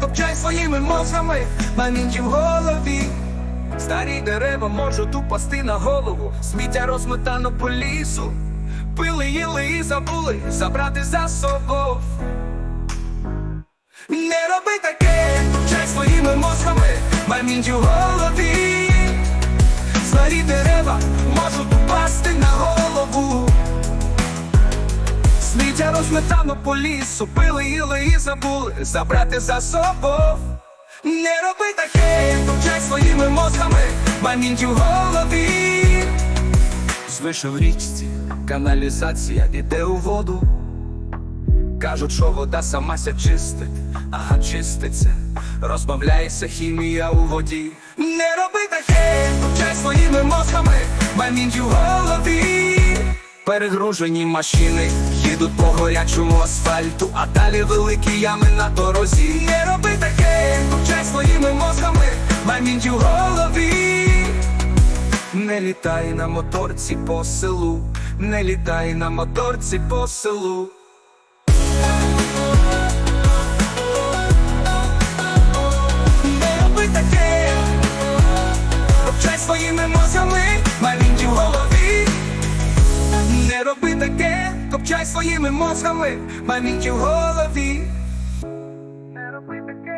топчай своїми мозгами, мамінті в голові. Старі дерева можуть упасти на голову, сміття розметано по лісу. Пили, їли і забули забрати за собою. Не роби таке, топчай своїми мозгами, мамінті в голові. Старі дерева Сміття розметано по лісу, пили, їли і забули забрати за собою. Не роби таке, топчай своїми мозгами, мамінті в голові. Звише в річці, каналізація іде у воду. Кажуть, що вода сама ся чистить, ага, чиститься, розбавляється хімія у воді. Не роби таке, топчай своїми мозгами, мамінті в голові. Перегружені машини їдуть по горячому асфальту, а далі великі ями на дорозі. Не роби таке, топчай своїми мозгами, мамінті в голові. Не літай на моторці по селу, не літай на моторці по селу. Не роби таке, топчай своїми мозгами, мамінті в голові. Не роби таке, Копчай своїми мозгами, маміть в голові. Не роби таке.